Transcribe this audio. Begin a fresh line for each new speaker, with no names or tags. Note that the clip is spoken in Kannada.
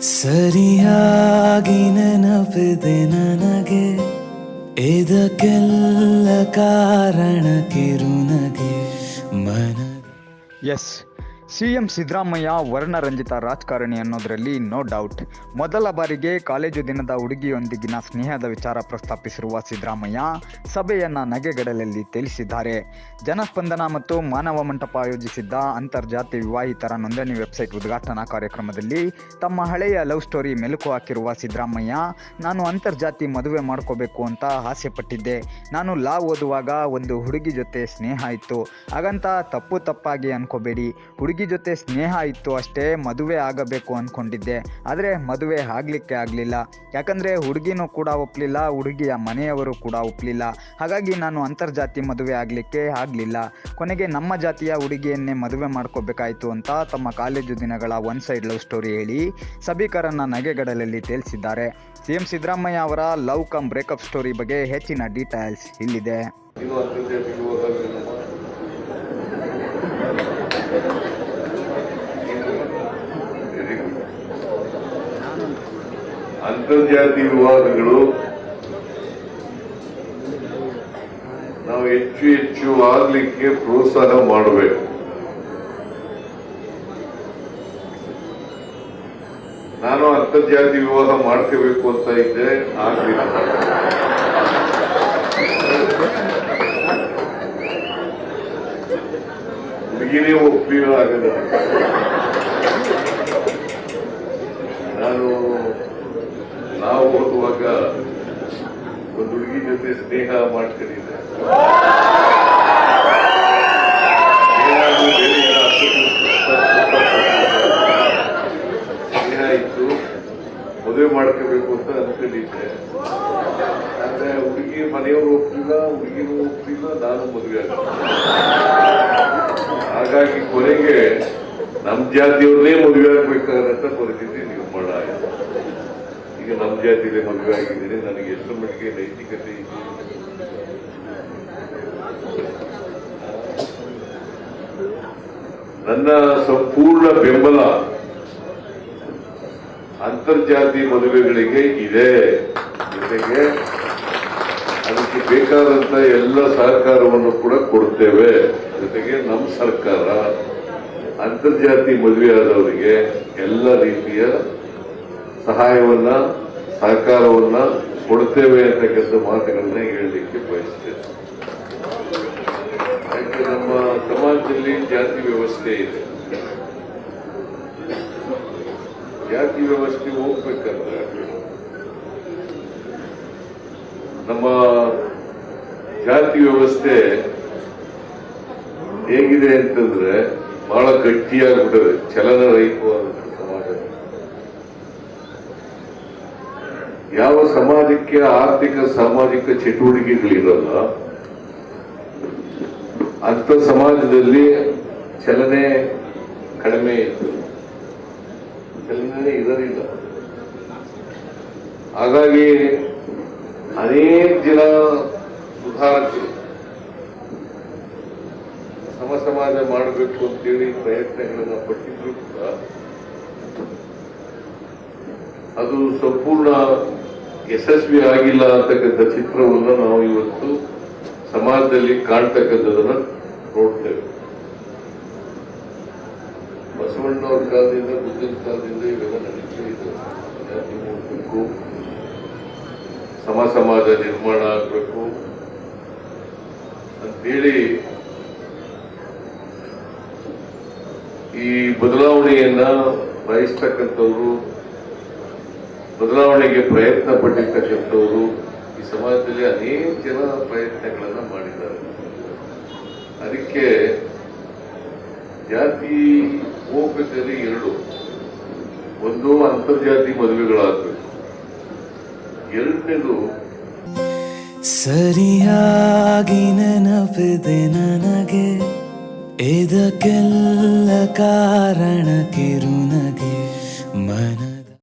ಸರಿಯಾಗಿ ನೆನಪಿದೆ ನನಗೆ. ಇದಕ್ಕೆಲ್ಲ ಕಾರಣ ಕಿರುನಗೆ. ಮನ
ಎಸ್ ಸಿ ಎಂ ಸಿದ್ದರಾಮಯ್ಯ ವರ್ಣರಂಜಿತ ರಾಜಕಾರಣಿ ಅನ್ನೋದರಲ್ಲಿ ನೋ ಡೌಟ್ ಮೊದಲ ಬಾರಿಗೆ ಕಾಲೇಜು ದಿನದ ಹುಡುಗಿಯೊಂದಿಗಿನ ಸ್ನೇಹದ ವಿಚಾರ ಪ್ರಸ್ತಾಪಿಸಿರುವ ಸಿದ್ದರಾಮಯ್ಯ ಸಭೆಯನ್ನು ನಗೆಗಡಲಲ್ಲಿ ತಿಳಿಸಿದ್ದಾರೆ. ಜನಸ್ಪಂದನ ಮತ್ತು ಮಾನವ ಮಂಟಪ ಆಯೋಜಿಸಿದ್ದ ಅಂತರ್ಜಾತಿ ವಿವಾಹಿತರ ನೋಂದಣಿ ವೆಬ್ಸೈಟ್ ಉದ್ಘಾಟನಾ ಕಾರ್ಯಕ್ರಮದಲ್ಲಿ ತಮ್ಮ ಹಳೆಯ ಲವ್ ಸ್ಟೋರಿ ಮೆಲುಕು ಹಾಕಿರುವ ಸಿದ್ದರಾಮಯ್ಯ, ನಾನು ಅಂತರ್ಜಾತಿ ಮದುವೆ ಮಾಡ್ಕೋಬೇಕು ಅಂತ ಆಸೆ ಪಟ್ಟಿದ್ದೆ. ನಾನು ಲಾ ಓದುವಾಗ ಒಂದು ಹುಡುಗಿ ಜೊತೆ ಸ್ನೇಹ ಇತ್ತು. ಹಾಗಂತ ತಪ್ಪು ತಪ್ಪಾಗಿ ಅನ್ಕೋಬೇಡಿ. ಹುಡುಗಿ ಜೊತೆ ಸ್ನೇಹ ಇತ್ತು ಅಷ್ಟೇ ಮದುವೆ ಆಗಬೇಕು ಅಂದ್ಕೊಂಡಿದ್ದೆ ಆದರೆ ಮದುವೆ ಆಗಲಿಕ್ಕೆ ಆಗಲಿಲ್ಲ. ಯಾಕಂದರೆ ಹುಡುಗಿನೂ ಕೂಡ ಒಪ್ಪಲಿಲ್ಲ ಹುಡುಗಿಯ ಮನೆಯವರು ಕೂಡ ಒಪ್ಪಲಿಲ್ಲ ಹಾಗಾಗಿ ನಾನು ಅಂತರ್ಜಾತಿ ಮದುವೆ ಆಗಲಿಕ್ಕೆ ಆಗಲಿಲ್ಲ. ಕೊನೆಗೆ ನಮ್ಮ ಜಾತಿಯ ಹುಡುಗಿಯನ್ನೇ ಮದುವೆ ಮಾಡ್ಕೋಬೇಕಾಯಿತು ಅಂತ ತಮ್ಮ ಕಾಲೇಜು ದಿನಗಳ ಒನ್ ಸೈಡ್ ಲವ್ ಸ್ಟೋರಿ ಹೇಳಿ ಸಭಿಕರನ್ನ ನಗೆಗಡಲಲ್ಲಿ ತೇಲಿಸಿದ್ದಾರೆ. ಸಿಎಂ ಸಿದ್ದರಾಮಯ್ಯ ಅವರ ಲವ್ ಕಮ್ ಬ್ರೇಕಪ್ ಸ್ಟೋರಿ ಬಗ್ಗೆ ಹೆಚ್ಚಿನ ಡೀಟೇಲ್ಸ್ ಇಲ್ಲಿದೆ.
ಅಂತರ್ಜಾತಿ ವಿವಾದಗಳು ನಾವು ಹೆಚ್ಚು ಹೆಚ್ಚು ಆಗ್ಲಿಕ್ಕೆ ಪ್ರೋತ್ಸಾಹ ಮಾಡಬೇಕು. ನಾನು ಅಂತರ್ಜಾತಿ ವಿವಾಹ ಮಾಡ್ಕೋಬೇಕು ಅಂತ ಇದ್ದೆ ಆಗ್ಲಿಲ್ಲ. ಹುಡುಗಿನೇ ಒಪ್ಪಿಲ್ಲ ನಾನು ನಾವು ಓದುವಾಗ ಒಂದು ಹುಡುಗಿ ಜೊತೆ ಸ್ನೇಹ ಮಾಡ್ಕೊಂಡಿದ್ದೆ. ಸ್ನೇಹ ಇತ್ತು, ಮದುವೆ ಮಾಡ್ಕೋಬೇಕು ಅಂತ ಅನ್ಕೊಂಡಿದ್ದೆ. ಅಂದ್ರೆ ಹುಡುಗಿ ಮನೆಯವರು ಒಪ್ಪಿಲ್ಲ ಹುಡುಗಿನೂ ಒಪ್ಪಿಲ್ಲ ನಾನು ಮದುವೆ ಹಾಗಾಗಿ ಕೊನೆಗೆ ನಮ್ಮ ಜಾತಿಯವ್ರನ್ನೇ ಮದುವೆ ಆಗ್ಬೇಕಾದಂತ ಪರಿಸ್ಥಿತಿ ನಿರ್ಮಾಣ ಆಯಿತು. ಈಗ ನಮ್ಮ ಜಾತಿಯಲ್ಲಿ ಮದುವೆ ಆಗಿದ್ದೀನಿ ನನಗೆ ಎಷ್ಟು ಮಟ್ಟಿಗೆ ನೈತಿಕತೆ ನನ್ನ ಸಂಪೂರ್ಣ ಬೆಂಬಲ ಅಂತರ್ಜಾತಿ ಮದುವೆಗಳಿಗೆ ಇದೆ. ಜೊತೆಗೆ ಅದಕ್ಕೆ ಬೇಕಾದಂತ ಎಲ್ಲ ಸಹಕಾರವನ್ನು ಕೂಡ ಕೊಡ್ತೇವೆ ಜೊತೆಗೆ ನಮ್ಮ ಸರ್ಕಾರ ಅಂತರ್ಜಾತಿ ಮದುವೆಯಾದವರಿಗೆ ಎಲ್ಲ ರೀತಿಯ ಸಹಾಯವನ್ನ, ಸಹಕಾರವನ್ನ ಕೊಡ್ತೇವೆ ಅಂತಕ್ಕಂಥ ಮಾತುಗಳನ್ನ ಹೇಳಲಿಕ್ಕೆ ಬಯಸ್ತೇನೆ. ನಮ್ಮ ಸಮಾಜದಲ್ಲಿ ಜಾತಿ ವ್ಯವಸ್ಥೆ ಇದೆ. ಜಾತಿ ವ್ಯವಸ್ಥೆ ಹೋಗ್ಬೇಕಂದ್ರೆ ನಮ್ಮ ಜಾತಿ ವ್ಯವಸ್ಥೆ ಹೇಗಿದೆ ಅಂತಂದ್ರೆ ಬಹಳ ಗಟ್ಟಿಯಾಗ್ಬಿಟ್ಟದೆ. ಚಲನ ರಹಿತವಾದ ಸಮಾಜ ಯಾವ ಸಮಾಜಕ್ಕೆ ಆರ್ಥಿಕ ಸಾಮಾಜಿಕ ಚಟುವಟಿಕೆಗಳಿರಲ್ಲ ಅಂತ ಸಮಾಜದಲ್ಲಿ ಚಲನೆ ಕಡಿಮೆ ಇತ್ತು ಚಲನೆ ಇರಲಿಲ್ಲ ಹಾಗಾಗಿ ಅನೇಕ ಜನ ಸುಧಾರಕ್ಕೆ ಸಮ ಸಮಾಜ ಮಾಡಬೇಕು ಅಂತೇಳಿ ಪ್ರಯತ್ನಗಳನ್ನ ಪಟ್ಟಿದ್ರು ಕೂಡ ಅದು ಸಂಪೂರ್ಣ ಯಶಸ್ವಿ ಆಗಿಲ್ಲ ಅಂತಕ್ಕಂಥ ಚಿತ್ರವನ್ನು ನಾವು ಇವತ್ತು ಸಮಾಜದಲ್ಲಿ ಕಾಣ್ತಕ್ಕಂಥದನ್ನ ನೋಡ್ತೇವೆ. ಬಸವಣ್ಣವ್ರ ಕಾಲದಿಂದ, ಬುದ್ಧನ ಕಾಲದಿಂದ ಇವೆಲ್ಲ ನಡೀತಾ ಇದೆ. ಸಮ ಸಮಾಜ ನಿರ್ಮಾಣ ಆಗಬೇಕು. ಅಂತೇಳಿ ಈ ಬದಲಾವಣೆಯನ್ನ ಬಯಸ್ತಕ್ಕಂಥವ್ರು ಬದಲಾವಣೆಗೆ ಪ್ರಯತ್ನ ಪಟ್ಟಿರ್ತಕ್ಕಂಥವರು ಈ ಸಮಾಜದಲ್ಲಿ ಅನೇಕ ಜನ ಪ್ರಯತ್ನಗಳನ್ನ ಮಾಡಿದ್ದಾರೆ. ಅದಕ್ಕೆ ಜಾತಿ ಹೋಗ್ಬೇಕಾದ್ರೆ ಎರಡು, ಒಂದು ಅಂತರ್ಜಾತಿ ಮದುವೆಗಳಾಗಬೇಕು. ಎರಡನೇದು
ಸರಿಯಾಗಿ ನೆನಪಿದೆ ನನಗೆ, ಇದಕ್ಕೆಲ್ಲ ಕಾರಣ ಕಿರುನಗೆ